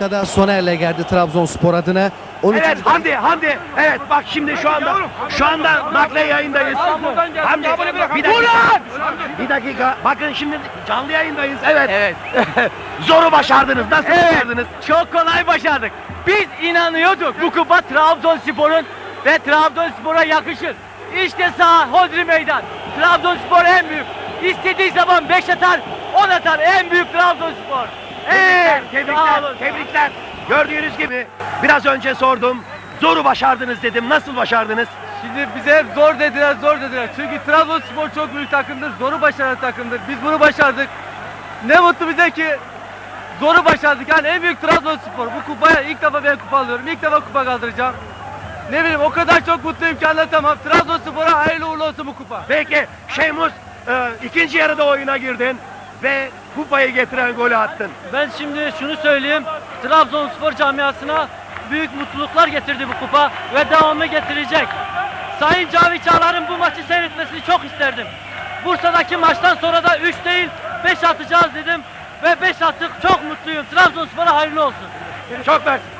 dakikada Soner'le geldi Trabzonspor adına. 13. Evet Hamdi, Hamdi. Evet bak şimdi şu anda şu anda nakle yayındayız. Hamdi bir dakika. Bir dakika. Bakın şimdi canlı yayındayız. Evet. Evet. Zoru başardınız. Nasıl başardınız? Çok kolay başardık. Biz inanıyorduk bu kupa Trabzonspor'un ve Trabzonspor'a yakışır. İşte sağ Hodri Meydan. Trabzonspor en büyük. İstediği zaman 5 atar, 10 atar. En büyük Trabzonspor. Evet, tebrikler, tebrikler. Gördüğünüz gibi biraz önce sordum. Zoru başardınız dedim. Nasıl başardınız? Şimdi bize hep zor dediler, zor dediler. Çünkü Trabzonspor çok büyük takımdır, zoru başaran takımdır. Biz bunu başardık. Ne mutlu bize ki zoru başardık. Yani en büyük Trabzonspor. Bu kupaya ilk defa ben kupa alıyorum. İlk defa kupa kaldıracağım. Ne bileyim o kadar çok mutluyum ki anlatamam. Trabzonspor'a hayırlı uğurlu olsun bu kupa. Peki Şeymus e, ikinci yarıda oyuna girdin ve kupayı getiren golü attın. Ben şimdi şunu söyleyeyim. Trabzonspor camiasına büyük mutluluklar getirdi bu kupa ve devamı getirecek. Sayın Cavit Çağlar'ın bu maçı seyretmesini çok isterdim. Bursa'daki maçtan sonra da 3 değil 5 atacağız dedim ve 5 attık. Çok mutluyum. Trabzonspor'a hayırlı olsun. Çok mersi.